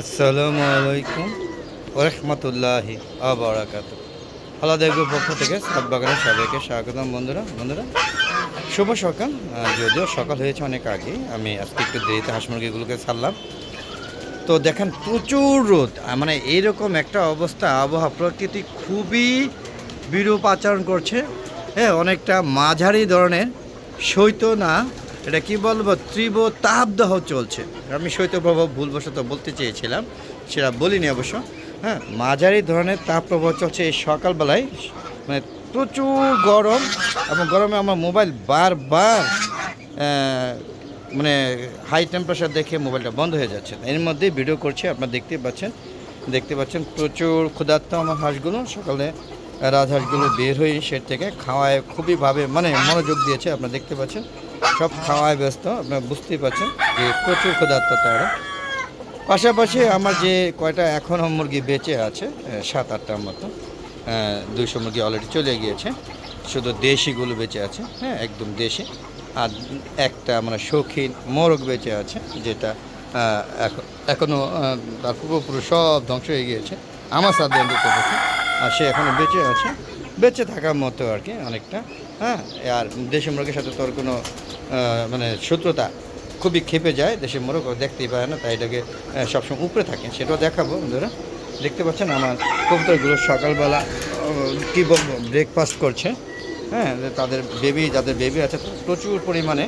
আসসালামু আলাইকুম ওরহমতুল্লাহি আবরাকাত আলাদা গ্রুপ পক্ষ থেকে সাত বাগানের সবাইকে স্বাগতম বন্ধুরা। বন্ধুরা, শুভ সকাল। যদিও সকাল হয়েছে অনেক আগে, আমি আজকে একটু দেরিতে হাঁস মুরগিগুলোকে ছাড়লাম। তো দেখেন, প্রচুর রোদ। মানে এইরকম একটা অবস্থা, আবহাওয়া প্রকৃতি খুবই বিরূপ আচরণ করছে। হ্যাঁ অনেকটা মাঝারি ধরনের শৈত্য না এটা কি বলব? তীব্র তাপদাহ চলছে। আমি শৈত্যপ্রভাব ভুলবশত বলতে চেয়েছিলাম, সেটা বলিনি অবশ্য। হ্যাঁ মাঝারি ধরনের তাপ প্রবাহ চলছে এই সকালবেলায়। মানে প্রচুর গরম এবং গরমে আমার মোবাইল বারবার মানে হাই টেম্পারেচার দেখে মোবাইলটা বন্ধ হয়ে যাচ্ছে। এর মধ্যেই ভিডিও করছি, আপনারা দেখতে পাচ্ছেন দেখতে পাচ্ছেন প্রচুর ক্ষুধার্ত আমার হাঁসগুলো। সকালে রাজহাঁসগুলো বের হয়ে সেট থেকে খাওয়ায় খুবই ভাবে মানে মনোযোগ দিয়েছে, আপনারা দেখতে পাচ্ছেন। সব খাওয়ায় ব্যস্ত, আপনারা বুঝতেই পারছেন যে প্রচুর ক্ষুধার্ত তারা। পাশাপাশি আমার যে কয়টা এখনও মুরগি বেঁচে আছে সাত আটটার মতো দুইশো মুরগি অলরেডি চলে গিয়েছে। শুধু দেশিগুলো বেঁচে আছে হ্যাঁ একদম দেশি। আর একটা মানে শৌখিন মোরগ বেঁচে আছে, যেটা এখনও তার পূর্বপুরুষ সব ধ্বংস হয়ে গিয়েছে। আমার পক্ষে। আর সে এখনও বেঁচে আছে। বেঁচে থাকার মতো আর কি অনেকটা। হ্যাঁ আর দেশি মুরগির সাথে তোর কোনো মানে শত্রুতা খুবই খেপে যায়। দেশে মোরগ দেখতেই পারে না, তাই এটাকে সবসময় উপরে থাকে। সেটাও দেখাবো বন্ধুরা। দেখতে পাচ্ছেন আমার কবুতরগুলো সকালবেলা কী বলব ব্রেকফাস্ট করছে। হ্যাঁ তাদের বেবি যাদের বেবি আছে প্রচুর পরিমাণে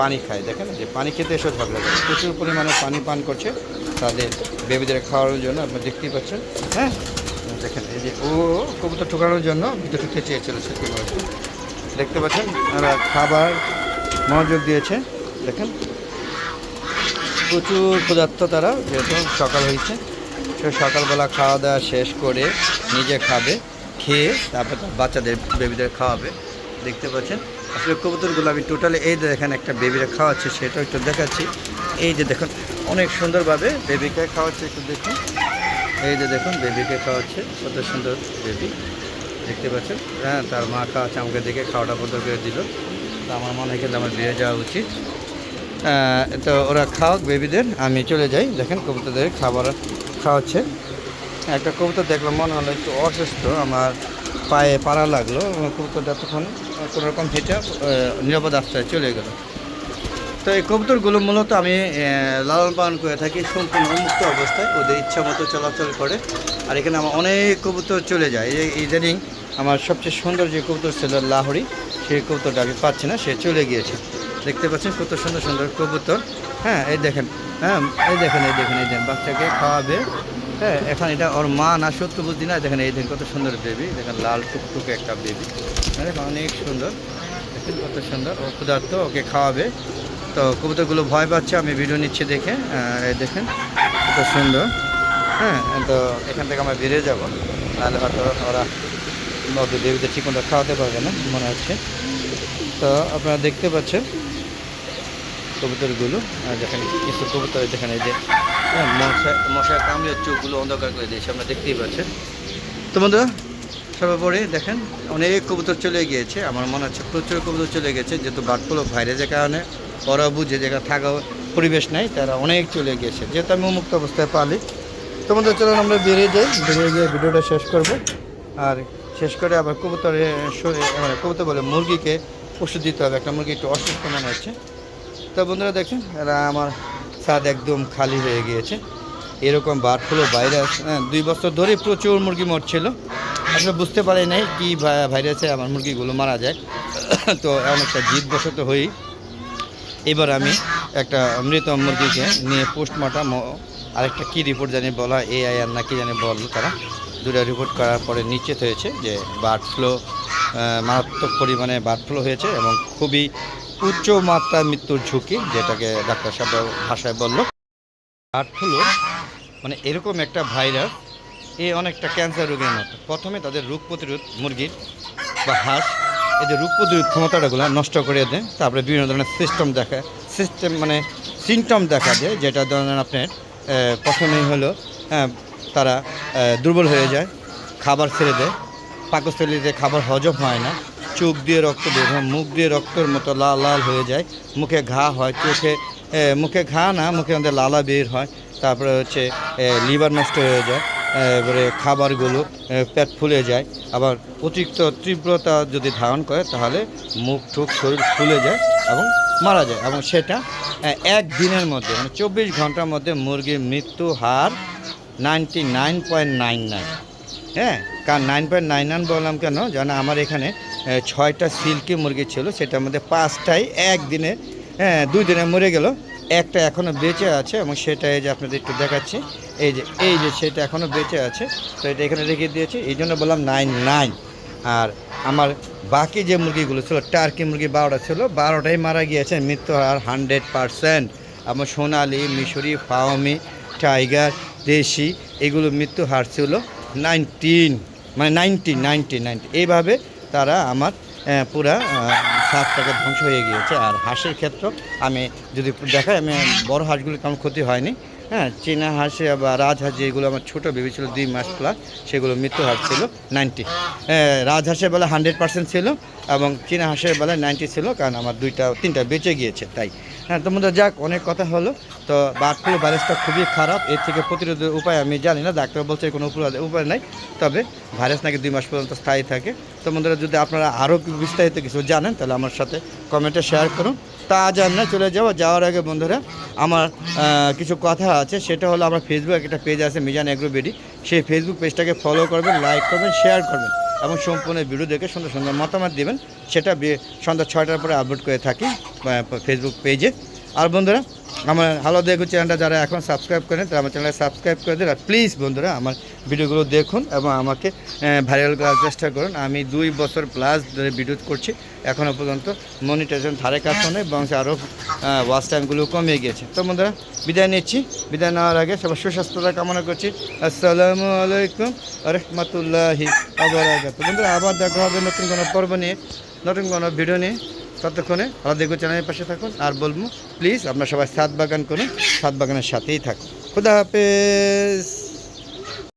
পানি খায়। দেখেন, যে পানি খেতে এসেও ঝগড়া করে। প্রচুর পরিমাণে পানি পান করছে তাদের বেবিদের খাওয়ানোর জন্য আপনি দেখতেই পাচ্ছেন। হ্যাঁ দেখেন, এই যে, ও কবুতর ঠোকানোর জন্য ভিতরে ঢুকতে চেয়েছিল সত্যি দেখতে পাচ্ছেন ওরা খাবার মনোযোগ দিয়েছে, দেখেন। প্রচুর ক্ষুধার্ত তারা, যেহেতু সকাল হয়েছে সে সকালবেলা খাওয়া দাওয়া শেষ করে নিজে খাবে, খেয়ে তারপর তার বাচ্চাদের বেবিদের খাওয়াবে। দেখতে পাচ্ছেন, আসলে কবুতরগুলো আমি টোটালি এই দেখেন একটা বেবিরা খাওয়াচ্ছে, সেটাও একটু দেখাচ্ছি। এই যে দেখুন, অনেক সুন্দরভাবে বেবিকে খাওয়াচ্ছে, একটু দেখুন। এই যে দেখুন বেবিকে খাওয়াচ্ছে। কত সুন্দর বেবি দেখতে পাচ্ছেন? হ্যাঁ তার মা খাওয়াচ্ছে, আমাকে দেখে খাওয়াটা বন্ধ করে দিল। তো আমার মনে হয় কিন্তু আমার বেরিয়ে যাওয়া উচিত। তো ওরা খাওয়াক বেবিদের আমি চলে যাই। দেখেন, কবুতরদের খাবার খাওয়াচ্ছে। একটা কবুতর দেখলাম, মনে হলো একটু অসুস্থ। আমার পায়ে পাড়া লাগল। কবুতরটা তখন কোনো রকম হেঁটে নিরাপদ আশ্রয়ে চলে গেল। তো এই কবুতরগুলো মূলত আমি লালন পালন করে থাকি, সম্পূর্ণ উন্মুক্ত অবস্থায়, ওদের ইচ্ছা মতো চলাচল করে। আর এখানে আমার অনেক কবুতর চলে যায়। এই ইদানিং আমার সবচেয়ে সুন্দর যে কবুতর ছিল লাহরি, সেই কবুতরটা আমি পাচ্ছি না, সে চলে গিয়েছে। দেখতে পাচ্ছেন কত সুন্দর সুন্দর কবুতর। হ্যাঁ এই দেখেন হ্যাঁ এই দেখেন এই দেখেন এই দেখেন বাচ্চাকে খাওয়াবে। হ্যাঁ এখন এটা ওর মা না সত্য বুদ্ধি না, দেখেন, এই দেখেন কত সুন্দর বেবি দেখেন লাল টুকটুকে একটা বেবি হ্যাঁ অনেক সুন্দর, দেখেন কত সুন্দর, ও ক্ষুধার্ত, ওকে খাওয়াবে। তো কবুতরগুলো ভয় পাচ্ছে আমি ভিডিও নিচ্ছি দেখে। দেখেন কত সুন্দর। হ্যাঁ তো এখান থেকে আমরা বেরিয়ে যাব। নাহলে হয়তো ওরা ওদের বেবিদের ঠিক মতো খাওয়াতে পারবে না মনে হচ্ছে। তো আপনারা দেখতে পাচ্ছেন কবুতরগুলো। যেখানে কিছু কবুতর যেখানে যে হ্যাঁ, মশা কামড়ে চোখগুলো অন্ধকার করে দিয়েছে আপনারা দেখতেই পাচ্ছেন। তো বন্ধুরা সর্বোপরি দেখেন, অনেক কবুতর চলে গিয়েছে। আমার মনে হচ্ছে প্রচুর কবুতর চলে গেছে, যেহেতু বাটগুলো ভাইরাসের কারণে ওরা বুঝে যেখানে থাকা পরিবেশ নাই, তারা অনেক চলে গিয়েছে। যেহেতু আমি মুক্ত অবস্থায় পালি। তোমাদের চলুন আমরা বেরিয়ে যাই। বেরিয়ে গিয়ে ভিডিওটা শেষ করব। আর শেষ করে আবার কবুতরে মানে কবুতর বলে মুরগিকে ওষুধ দিতে হবে। একটা মুরগি একটু অসুস্থ মনে হচ্ছে। তো বন্ধুরা, দেখেন, এরা আমার স্বাদ একদম খালি হয়ে গিয়েছে। এরকম বার্ড ফ্লু ভাইরাস হ্যাঁ দুই বছর ধরে প্রচুর মুরগি মরছিল। আসলে বুঝতে পারি নাই কী ভাই- ভাইরাসে আমার মুরগিগুলো মারা যায়। তো এমন একটা জিদবশত হই। এবার আমি একটা মৃত মুরগিকে নিয়ে পোস্টমর্টম আরেকটা কী রিপোর্ট জানি বলা এআইআর না কি জানি বলল তারা। দুটা রিপোর্ট করার পরে নিশ্চিত হয়েছে যে বার্ড ফ্লু মারাত্মক পরিমাণে বার্ড ফ্লু হয়েছে এবং খুবই উচ্চ মাত্রার মৃত্যুর ঝুঁকি যেটাকে ডাক্তার সাহেব ভাষায় বলল। বার্ড ফ্লু মানে এরকম একটা ভাইরাস এ অনেকটা ক্যান্সার রোগের মতো। প্রথমে তাদের রোগ প্রতিরোধ মুরগির বা হাঁস এদের রোগ প্রতিরোধ ক্ষমতাটাগুলো নষ্ট করে দেয়। তারপরে বিভিন্ন ধরনের সিস্টেম দেখা সিস্টেম মানে সিমটম দেখা দেয় যেটা ধরেন আপনার প্রথমেই হলো হ্যাঁ, তারা দুর্বল হয়ে যায় খাবার ছেড়ে দেয়। পাকস্থলীতে খাবার হজম হয় না। চোখ দিয়ে রক্ত বের হয় মুখ দিয়ে রক্তের মতো লাল লাল হয়ে যায়। মুখে ঘা হয় চোখে মুখে ঘা না মুখে আমাদের লালা বের হয়। তারপরে হচ্ছে লিভার নষ্ট হয়ে যায়। এবারে খাবারগুলো পেট ফুলে যায়। আবার অতিরিক্ত তীব্রতা যদি ধারণ করে, তাহলে মুখ টুক শরীর ফুলে যায় এবং মারা যায় এবং সেটা এক দিনের মধ্যে মানে চব্বিশ ঘণ্টার মধ্যে মুরগির মৃত্যু হার ninety nine point nine nine. হ্যাঁ কারণ নাইন পয়েন্ট নাইন নাইন বললাম কেন? যেন আমার এখানে ছয়টা সিল্কি মুরগি ছিল, সেটার মধ্যে পাঁচটাই একদিনে হ্যাঁ দুই দিনে মরে গেল। একটা এখনও বেঁচে আছে এবং সেটা এই যে আপনাদের একটু দেখাচ্ছি। এই যে এই যে সেটা এখনও বেঁচে আছে। তো এটা এখানে রেখে দিয়েছি। এই জন্য বললাম নাইন নাইন আর আমার বাকি যে মুরগিগুলো ছিল টার্কি মুরগি বারোটা ছিল, বারোটাই মারা গিয়েছে, মৃত্যু হার হান্ড্রেড পারসেন্ট আমার সোনালি, মিশরি, ফাওমি টাইগার দেশি, এগুলো মৃত্যু হার ছিল নাইনটিন মানে নাইনটি নাইনটি নাইনটি এইভাবে তারা আমার পুরা সাতটাকে ধ্বংস হয়ে গিয়েছে। আর হাঁসের ক্ষেত্র আমি যদি দেখাই, আমি বড় হাঁসগুলো তেমন ক্ষতি হয়নি। হ্যাঁ চীনা হাঁসে বা রাজহাঁস যেগুলো আমার ছোটো বেবি ছিল, দুই মাস প্লাস সেগুলো মৃত্যু হার ছিল নাইনটি রাজহাঁসের বেলা হান্ড্রেড পার্সেন্ট ছিল এবং চীনা হাঁসের বেলায় নাইনটি ছিল, কারণ আমার দুইটা, তিনটা বেঁচে গিয়েছে, তাই। হ্যাঁ তোমাদের যাক, অনেক কথা হলো। তো বার্ড ফ্লু ভাইরাসটা খুবই খারাপ, এর থেকে প্রতিরোধের উপায় আমি জানি না, ডাক্তার বলছে কোনো উপায় নাই। তবে ভাইরাস নাকি দুই মাস পর্যন্ত স্থায়ী থাকে তো বন্ধুরা যদি আপনারা আরও বিস্তারিত কিছু জানেন, তাহলে আমার সাথে কমেন্টে শেয়ার করুন। তা আজ আমরা চলে যাব। যাওয়ার আগে বন্ধুরা, আমার কিছু কথা আছে। সেটা হলো আমার ফেসবুক একটা পেজ আছে, মিজান এগ্রোবেডি। সেই ফেসবুক পেজটাকে ফলো করবেন লাইক করবেন শেয়ার করবেন এবং সম্পূর্ণ ভিডিও দেখে সুন্দর সুন্দর মতামত দেবেন। সেটা সন্ধ্যা ছয়টার পরে আপলোড করে থাকি ফেসবুক পেজে আর বন্ধুরা, আমার হালো দেখু চ্যানেলটা যারা এখন সাবস্ক্রাইব করেন, তারা আমার চ্যানেলে সাবস্ক্রাইব করে দেন। আর প্লিজ বন্ধুরা, আমার ভিডিওগুলো দেখুন এবং আমাকে ভাইরাল করার চেষ্টা করুন। আমি দুই বছর প্লাস ধরে ভিডিও করছি। এখনও পর্যন্ত মনিটাইজেশন ধারে কাছে নেই এবং আরও ওয়াচ টাইমগুলো কমে গিয়েছে। তো বন্ধুরা, বিদায় নিচ্ছি। বিদায় নেওয়ার আগে সবার সুস্বাস্থ্যতা কামনা করছি। আসসালামু আলাইকুম রহমতুল্লাহি আবরাকাত বন্ধুরা, আবার দেখা হবে নতুন কোনো পর্ব নিয়ে, নতুন কোনো ভিডিও নিয়ে। ততক্ষণে আলাদা চ্যানেলের পাশে থাকুন আর বলব প্লিজ আপনার সবাই সাত বাগান করুন, সাত বাগানের সাথেই থাকুন। খুদা হাফেজ।